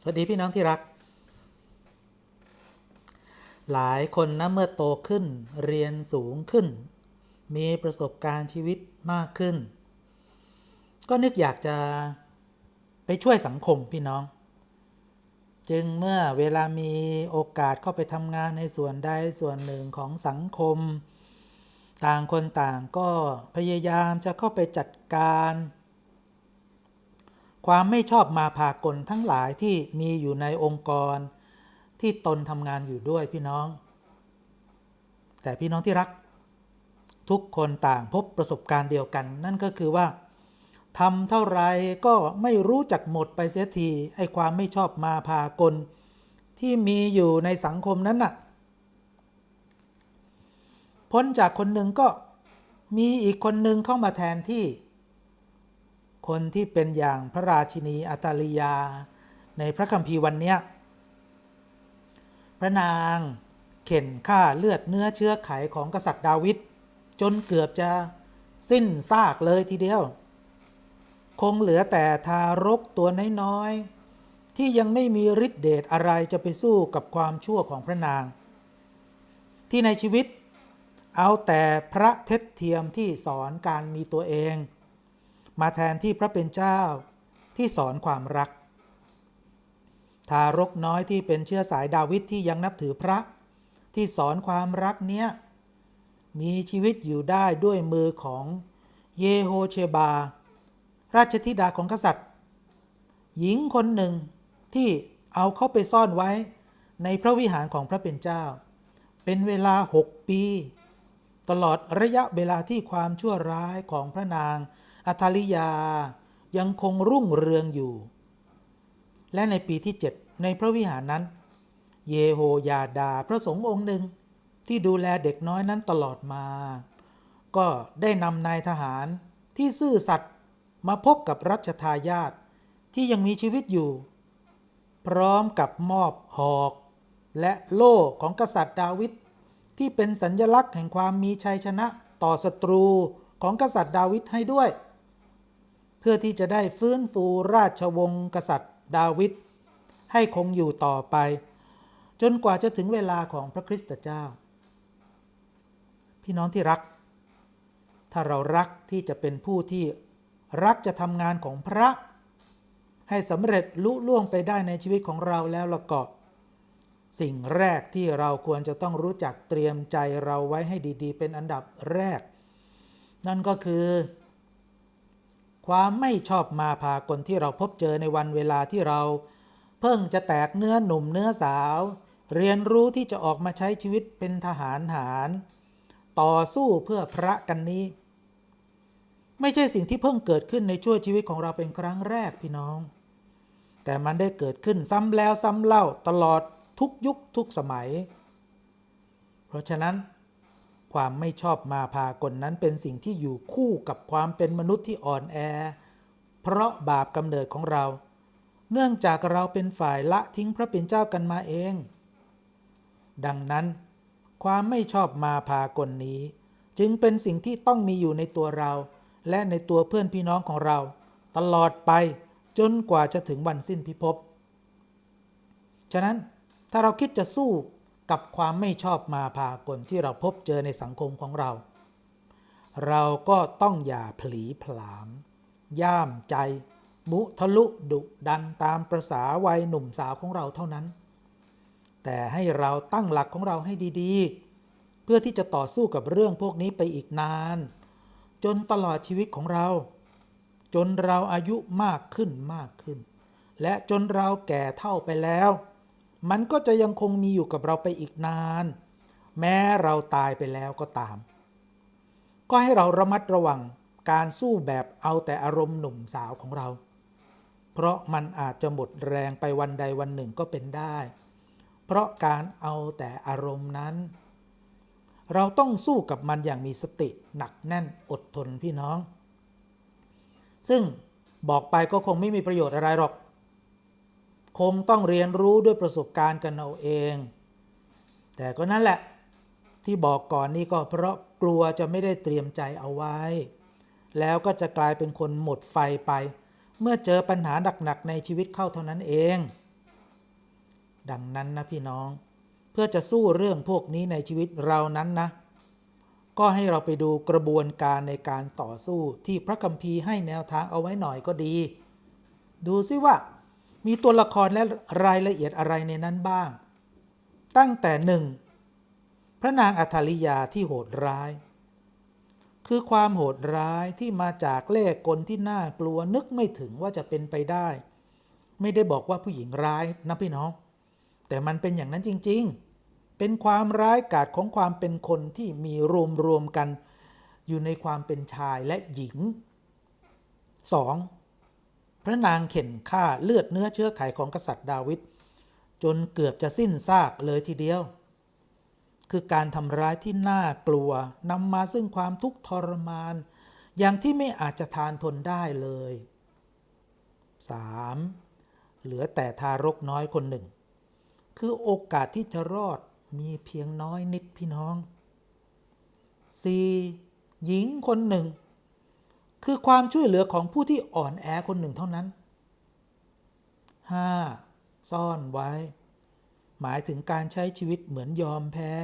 สวัสดีพี่น้องที่รัก หลายคนนะเมื่อโตขึ้นเรียนสูงขึ้น มีประสบการณ์ชีวิตมากขึ้น ก็นึกอยากจะไปช่วยสังคมพี่น้อง จึงเมื่อเวลามีโอกาสเข้าไปทำงานในส่วนใดส่วนหนึ่งของสังคม ต่างคนต่างก็พยายามจะเข้าไปจัดการ ความไม่ชอบมาพากลทั้งหลายที่มีอยู่ในองค์กร ที่ตนทำงานอยู่ด้วยพี่น้อง แต่พี่น้องที่รัก ทุกคนต่างพบประสบการณ์เดียวกัน นั่นก็คือว่าทำเท่าไรก็ไม่รู้จักหมดไปเสียทีไอ้ความไม่ชอบมาพากล ที่มีอยู่ในสังคมนั้นน่ะ พ้นจากคนหนึ่งก็มีอีกคนหนึ่งเข้ามาแทนที่ คนที่เป็นอย่างพระราชินีอาตาลียา ในพระคัมภีร์วันเนี้ยพระนางเข็นฆ่าเลือดเนื้อเชื้อไขของกษัตริย์ดาวิดจนเกือบจะสิ้นซากเลยทีเดียว คงเหลือแต่ทารกตัวน้อยๆ ที่ยังไม่มีฤทธิเดชอะไรจะไปสู้กับความชั่วของพระนาง ที่ในชีวิตเอาแต่พระเท็จเทียมที่สอนการมีตัวเอง มาแทนที่พระเป็นเจ้าที่สอนความรัก ทารกน้อยที่เป็นเชื้อสายดาวิดที่ยังนับถือพระ ที่สอนความรักเนี้ยมีชีวิตอยู่ได้ด้วยมือของเยโฮเชบา ราชธิดาของกษัตริย์ หญิงคนหนึ่งที่เอาเข้าไปซ่อนไว้ในพระวิหารของพระเป็นเจ้า เป็นเวลาหกปี ตลอดระยะเวลาที่ความชั่วร้ายของพระนาง อัทาลิยายังคงรุ่งเรืองอยู่ และในปีที่ 7 ในพระวิหารนั้น เยโฮยาดาพระสงฆ์องค์หนึ่งที่ดูแลเด็กน้อยนั้นตลอดมา ก็ได้นำนายทหารที่ซื่อสัตย์มาพบกับรัชทายาทที่ยังมีชีวิตอยู่ พร้อมกับมอบหอก และโล่ของกษัตริย์ดาวิดที่เป็นสัญญลักษณ์แห่งความมีชัยชนะต่อศัตรูของกษัตริย์ดาวิดให้ด้วย พื่อที่จะได้ฟื้นฟูราชวงศ์กษัตริย์ดาวิดให้คงอยู่ต่อไป จนกว่าจะถึงเวลาของพระคริสตเจ้า พี่น้องที่รัก ถ้าเรารักที่จะเป็นผู้ที่รักจะทำงานของพระ ให้สำเร็จลุล่วงไปได้ในชีวิตของเราแล้วละก็สิ่งแรกที่เราควรจะต้องรู้จักเตรียมใจเราไว้ให้ดี ๆ เป็นอันดับแรก นั่นก็คือ ความไม่ชอบมาพากลที่เราพบเจอในวันเวลาที่เรา เพิ่งจะแตกเนื้อหนุ่มเนื้อสาว เรียนรู้ที่จะออกมาใช้ชีวิตเป็นทหารหาร ต่อสู้เพื่อพระกันนี้ ไม่ใช่สิ่งที่เพิ่งเกิดขึ้นในช่วงชีวิตของเราเป็นครั้งแรกพี่น้อง แต่มันได้เกิดขึ้นซ้ำแล้วซ้ำเล่าตลอดทุกยุคทุกสมัย เพราะฉะนั้น ความไม่ชอบมาพากลนั้นเป็นสิ่งที่อยู่คู่กับความเป็นมนุษย์ที่อ่อนแอ เพราะบาปกำเนิดของเรา เนื่องจากเราเป็นฝ่ายละทิ้งพระเป็นเจ้ากันมาเอง ดังนั้น ความไม่ชอบมาพากลนี้ จึงเป็นสิ่งที่ต้องมีอยู่ในตัวเรา และในตัวเพื่อนพี่น้องของเรา ตลอดไปจนกว่าจะถึงวันสิ้นพิภพ ฉะนั้นถ้าเราคิดจะสู้ กับความไม่ชอบมาพากลที่เราพบเจอในสังคมของเรา เราก็ต้องอย่าผลีผลาม ย่ามใจ มุทะลุดุดันตามประษาวัยหนุ่มสาวของเราเท่านั้น แต่ให้เราตั้งหลักของเราให้ดีๆ เพื่อที่จะต่อสู้กับเรื่องพวกนี้ไปอีกนาน จนตลอดชีวิตของเรา จนเราอายุมากขึ้นมากขึ้น และจนเราแก่เท่าไปแล้ว มันก็จะยังคงมีอยู่กับเราไปอีกนาน แม้เราตายไปแล้วก็ตาม ก็ให้เราระมัดระวังการสู้แบบเอาแต่อารมณ์หนุ่มสาวของเรา เพราะมันอาจจะหมดแรงไปวันใดวันหนึ่งก็เป็นได้ เพราะการเอาแต่อารมณ์นั้น เราต้องสู้กับมันอย่างมีสติหนักแน่นอดทนพี่น้อง ซึ่งบอกไปก็คงไม่มีประโยชน์อะไรหรอก คงต้องเรียนรู้ด้วยประสบการณ์กันเอาเอง แต่ก็นั่นแหละที่บอกก่อนนี้ก็เพราะกลัวจะไม่ได้เตรียมใจเอาไว้ แล้วก็จะกลายเป็นคนหมดไฟไป เมื่อเจอปัญหาหนักๆในชีวิตเข้าเท่านั้นเอง ดังนั้นนะพี่น้อง เพื่อจะสู้เรื่องพวกนี้ในชีวิตเรานั้นนะ ก็ให้เราไปดูกระบวนการในการต่อสู้ที่พระคัมภีร์ให้แนวทางเอาไว้หน่อยก็ดี ดูซิว่า มีตัวละครและรายละเอียดอะไรในนั้นบ้าง ตั้งแต่หนึ่งพระนางอัธริยาที่โหดร้าย คือความโหดร้ายที่มาจากเล่ห์กลที่น่ากลัวนึกไม่ถึงว่าจะเป็นไปได้ ไม่ได้บอกว่าผู้หญิงร้ายนะพี่น้อง แต่มันเป็นอย่างนั้นจริง ๆ เป็นความร้ายกาจของความเป็นคนที่มีรวมรวมๆกัน อยู่ในความเป็นชายและหญิง 2. พระนางเข็นฆ่าเลือดเนื้อเชื้อไขของกษัตริย์ดาวิดจนเกือบจะสิ้นซากเลยทีเดียว คือการทำร้ายที่น่ากลัวนำมาซึ่งความทุกข์ทรมาน อย่างที่ไม่อาจจะทานทนได้เลย 3. เหลือแต่ทารกน้อยคนหนึ่ง คือโอกาสที่จะรอดมีเพียงน้อยนิดพี่น้อง 4. หญิงคนหนึ่ง คือความช่วยเหลือของผู้ที่อ่อนแอคนหนึ่งเท่านั้น 5. ซ่อนไว้ หมายถึงการใช้ชีวิตเหมือนยอมแพ้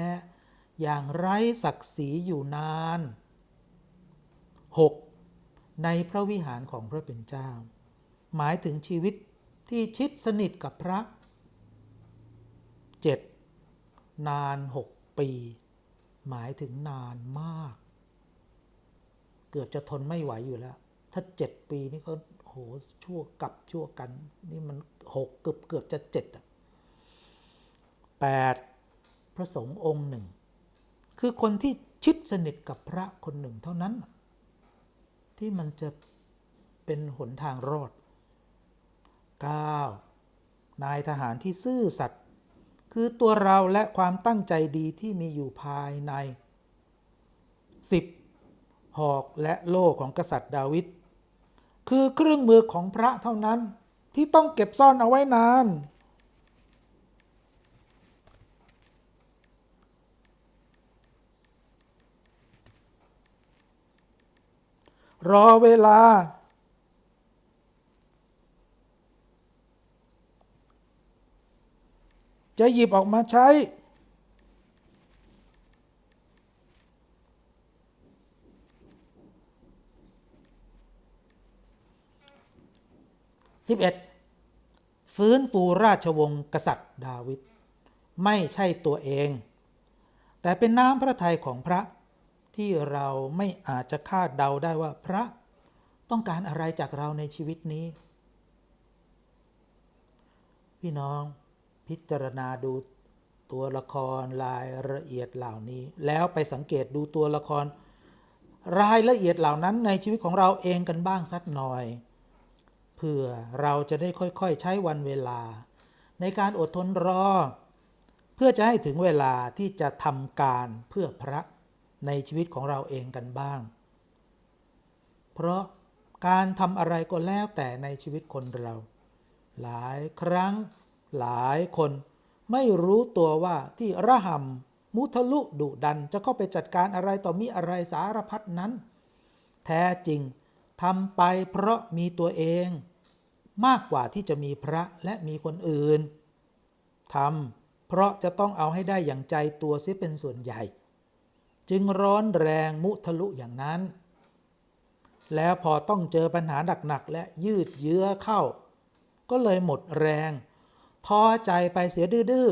อย่างไร้ศักดิ์ศรีอยู่นาน 6. ในพระวิหารของพระเป็นเจ้า หมายถึงชีวิตที่ชิดสนิทกับพระ 7. นาน 6 ปี หมายถึงนานมาก เกือบจะทนไม่ไหวอยู่แล้ว ถ้า7ปีนี่ก็โหชั่วกับชั่วกัน นี่มัน6เกือบเกือบจะ7อะ 8. พระสงฆ์องค์หนึ่ง คือคนที่ชิดสนิทกับพระคนหนึ่งเท่านั้น ที่มันจะเป็นหนทางรอด 9. นายทหารที่ซื่อสัตย์คือตัวเราและความตั้งใจดีที่มีอยู่ภายใน 10. หอกและโล่ของกษัตริย์ดาวิดคือเครื่องมือของพระเท่านั้นที่ต้องเก็บซ่อนเอาไว้นาน รอเวลา จะหยิบออกมาใช้ 11. ฟื้นฟูราชวงศ์กษัตริย์ดาวิดไม่ใช่ตัวเอง แต่เป็นน้ำพระทัยของพระที่เราไม่อาจจะคาดเดาได้ว่าพระต้องการอะไรจากเราในชีวิตนี้ พี่น้องพิจารณาดูตัวละครรายละเอียดเหล่านี้ แล้วไปสังเกตดูตัวละคร รายละเอียดเหล่านั้นในชีวิตของเราเองกันบ้างสักหน่อย พื่อเราจะได้ค่อยๆใช้วันเวลา ในการอดทนรอ เพื่อจะให้ถึงเวลาที่จะทำการเพื่อพระในชีวิตของเราเองกันบ้าง เพราะการทำอะไรก็แล้วแต่ในชีวิตคนเรา หลายครั้งหลายคนไม่รู้ตัวว่าที่ระหำมุทะลุดุดันจะเข้าไปจัดการอะไรต่อมีอะไรสารพัดนั้น แท้จริงทำไปเพราะมีตัวเอง มากกว่าที่จะมีพระและมีคนอื่นทำเพราะจะต้องเอาให้ได้อย่างใจตัวเสียเป็นส่วนใหญ่ จึงร้อนแรงมุทะลุอย่างนั้น แล้วพอต้องเจอปัญหาหนักๆและยืดเยื้อเข้า ก็เลยหมดแรง ท้อใจไปเสียดื้อ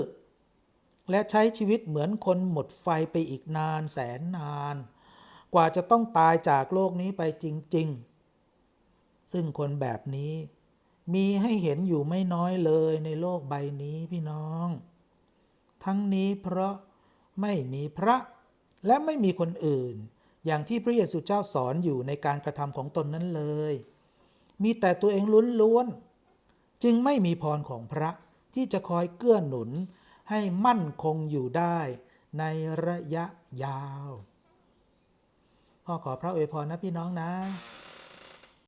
ๆและใช้ชีวิตเหมือนคนหมดไฟไปอีกนานแสนนาน กว่าจะต้องตายจากโลกนี้ไปจริง ๆ ซึ่งคนแบบนี้ มีให้เห็นอยู่ไม่น้อยเลยในโลกใบนี้พี่น้อง ทั้งนี้เพราะไม่มีพระและไม่มีคนอื่น อย่างที่พระเยซูเจ้าสอนอยู่ในการกระทำของตนนั้นเลย มีแต่ตัวเองลุ้นล้วน จึงไม่มีพรของพระที่จะคอยเกื้อหนุนให้มั่นคงอยู่ได้ในระยะยาวพ่อขอพระอวยพรนะพี่น้องนะ